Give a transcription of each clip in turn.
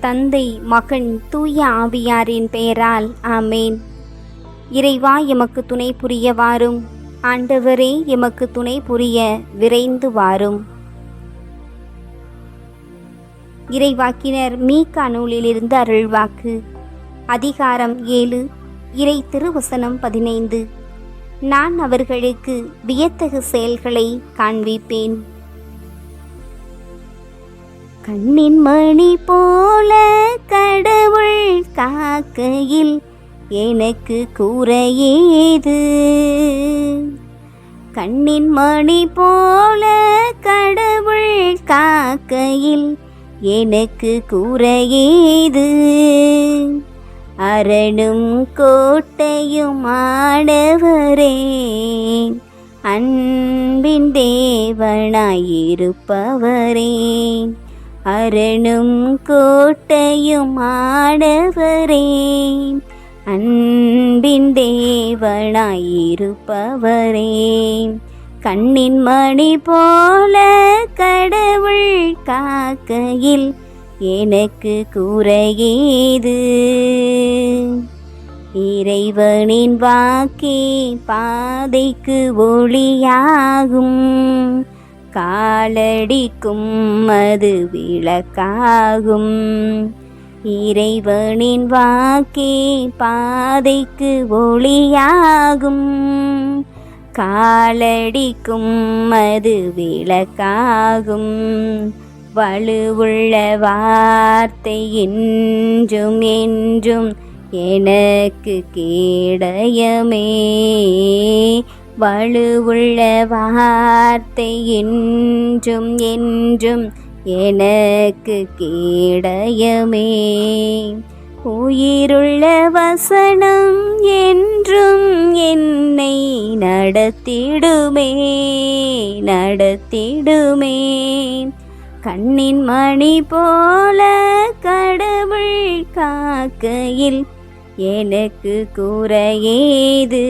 தந்தை மகன் தூய ஆவியாரின் பெயரால் ஆமேன். இறைவா எமக்கு துணை புரிய வாரும். ஆண்டவரே எமக்கு துணை புரிய விரைந்து வாரும். இறைவாக்கினர் மீகா நூலிலிருந்து அருள்வாக்கு. அதிகாரம் ஏழு இறை திருவசனம் பதினைந்து. நான் அவர்களுக்கு வியத்தகு செயல்களை காண்பிப்பேன். கண்ணின் மணி போல கடவுள் காக்கையில் எனக்கு கூறையேது கண்ணின் மணி போல கடவுள் காக்கையில் எனக்கு கூறையேது அரணும் கோட்டையும் ஆடவரே அன்பின் தேவனாயிருப்பவரே. அரணும் கோட்டையும் ஆடவரே. அன்பின் தேவனாயிருப்பவரே. கண்ணின் மணி போல கடவுள் காக்கையில் எனக்கு கூற இறைவனின் வாக்கே பாதைக்கு ஒளியாகும். காலடிக்கும் அது விளக்காகும். இறைவனின் வாக்கே பாதைக்கு ஒளியாகும். காலடிக்கும் அது விளக்காகும். வலுவுள்ள வார்த்தை என்றும் என்றும் எனக்கு கேடயமே. வலுவுள்ள வார்த்தை என்றும் என்றும் எனக்கு கேடயமே. உயிருள்ள வசனம் என்றும் என்னை நடத்திடுமே நடத்திடுமே. கண்ணின் மணி போல கடவுள் காக்கையில் எனக்கு கூற ஏது?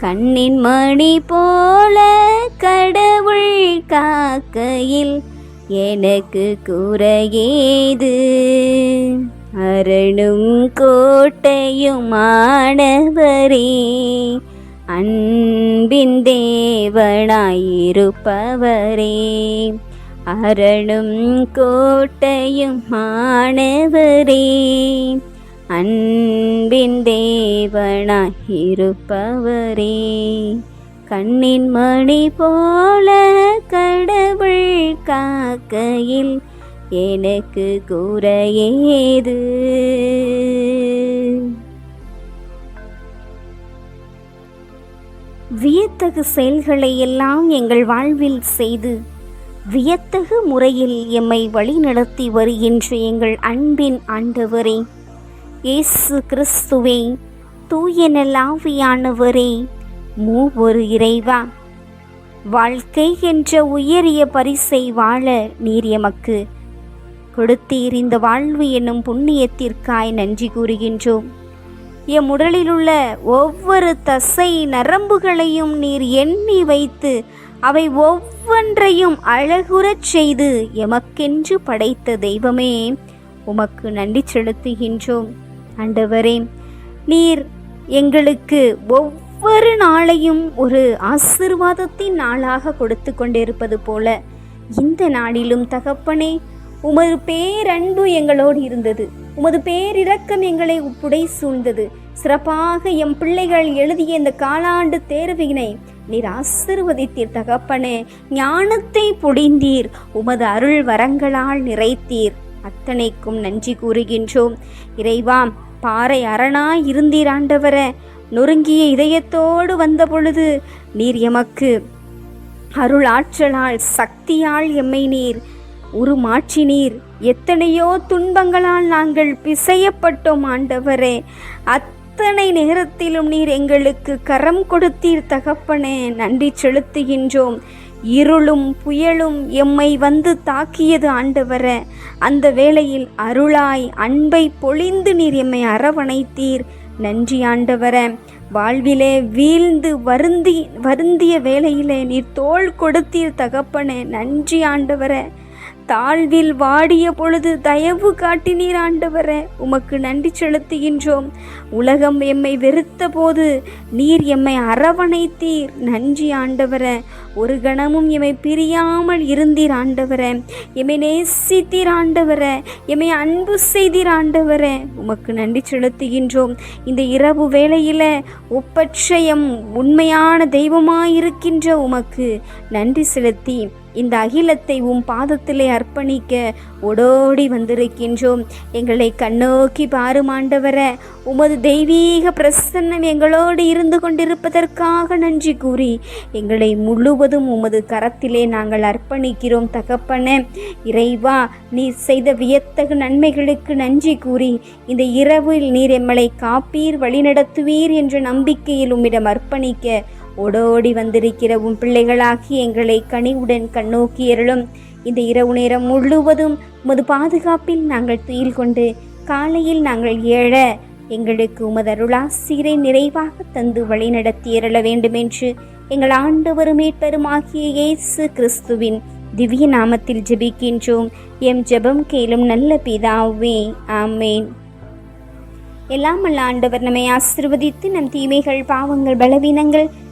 கண்ணின் மணி போல கடவுள் காக்கையில் எனக்கு குறையேது ஏது? அரணும் கோட்டையும் ஆனவரே அன்பின் தேவனாயிருப்பவரே. அரணும் கோட்டையும் ஆனவரே அன்பின் தேவனாயிருப்பவரே கண்ணின் மணி போல கடவுள் காக்கையில் எனக்கு கூற ஏது? வியத்தகு செயல்களை எல்லாம் எங்கள் வாழ்வில் செய்து வியத்தகு முறையில் எம்மை வழிநடத்தி வருகின்ற எங்கள் அன்பின் ஆண்டவரே இயேசு கிறிஸ்துவே தூய நல்லாவியானவரே ஒரு இறைவா. வாழ்க்கை என்ற உயரிய பரிசை வாழ நீர் எமக்கு. கொடுத்தீர் இந்த வாழ்வு என்னும் புண்ணியத்திற்காய் நன்றி கூறுகின்றோம். எம் உடலிலுள்ள ஒவ்வொரு தசை நரம்புகளையும் நீர் எண்ணி வைத்து அவை ஒவ்வொன்றையும் அழகுறச் செய்து எமக்கென்று படைத்த தெய்வமே உமக்கு நன்றி செலுத்துகின்றோம். ஆண்டவரே நீர் எங்களுக்கு ஒவ்வொரு நாளையும் ஒரு ஆசிர்வாதத்தின் நாளாக கொடுத்து கொண்டிருப்பது போல இந்த நாளிலும் தகப்பனே உமது பேரன்பு எங்களோடு இருந்தது. உமது பேரிரக்கம் எங்களை உப்புடை சூழ்ந்தது. சிறப்பாக எம் பிள்ளைகள் எழுதிய இந்த காலாண்டு தேர்வினை நீர் ஆசிர்வதித்தீர் தகப்பனே. ஞானத்தை பொடிந்தீர் உமது அருள் வரங்களால் நிறைத்தீர். அத்தனைக்கும் நன்றி கூறுகின்றோம். இறைவாம் பாறை அரணாய் இருந்தீர் ஆண்டவரே. நொறுங்கிய இதயத்தோடு வந்த பொழுது நீர் எமக்கு அருள் ஆற்றலால் சக்தியால் எம்மை நீர் உருமாற்றினீர். எத்தனையோ துன்பங்களால் நாங்கள் பிசையப்பட்டோம் ஆண்டவரே. அத்தனை நேரத்திலும் நீர் எங்களுக்கு கரம் கொடுத்தீர் தகப்பனே. நன்றி செலுத்துகின்றோம். இருளும் புயலும் எம்மை வந்து தாக்கியது ஆண்டவர. அந்த வேளையில் அருளாய் அன்பை பொழிந்து நீர் எம்மை அரவணைத்தீர். நன்றி ஆண்டவர. வாழ்விலே வீழ்ந்து வருந்தி வருந்திய வேளையிலே நீர் தோல் கொடுத்தீர் தகப்பனே. நன்றி ஆண்டவர. தாழ்வில் வாடிய பொழுது தயவு காட்டினீர் ஆண்டவரே. உமக்கு நன்றி செலுத்துகின்றோம். உலகம் எம்மை வெறுத்த போது நீர் எம்மை அரவணைத்தீர். நன்றி ஆண்டவரே. ஒரு கணமும் எம்மை பிரியாமல் இருந்தீர் ஆண்டவரே. எம்மை நேசித்தீர் ஆண்டவரே. எம்மை அன்பு செய்தீர் ஆண்டவரே. உமக்கு நன்றி செலுத்துகின்றோம். இந்த இரவு வேளையில ஒப்பட்சயம் உண்மையான தெய்வமாயிருக்கின்ற உமக்கு நன்றி செலுத்தி இந்த அகிலத்தை உம் பாதத்திலே அர்ப்பணிக்க ஓடோடி வந்திருக்கின்றோம். எங்களை கண்ணோக்கி பாரும் உமது தெய்வீக பிரசன்னம் எங்களோடு இருந்து கொண்டிருப்பதற்காக நன்றி கூறி எங்களை முழுவதும் உமது கரத்திலே நாங்கள் அர்ப்பணிக்கிறோம் தகப்பன. இறைவா நீ செய்த வியத்தகு நன்மைகளுக்கு நன்றி கூறி இந்த இரவில் நீர் எம்மளை காப்பீர் வழிநடத்துவீர் என்ற நம்பிக்கையில் உம்மிடம் அர்ப்பணிக்க ஓடோடி வந்திருக்கிற உன் பிள்ளைகளாகி எங்களை கனிவுடன் கண்ணோக்கி எருளும். இந்த இரவு நேரம் முழுவதும் உமது பாதுகாப்பில் நாங்கள் துயில் கொண்டு காலையில் நாங்கள் ஏழ எங்களுக்கு உமது அருளாசிரை நிறைவாக தந்து வழி எரள வேண்டுமென்று எங்கள் ஆண்டவரும் மீட்பெருமாகிய இயேசு கிறிஸ்துவின் திவ்ய நாமத்தில் ஜெபிக்கின்றோம். எம் ஜெபம் கேளும் நல்ல பிதாவே ஆமேன். எல்லாம் அல்ல ஆண்டவர் நம்மை ஆசிர்வதித்து நம் தீமைகள் பாவங்கள் பலவீனங்கள்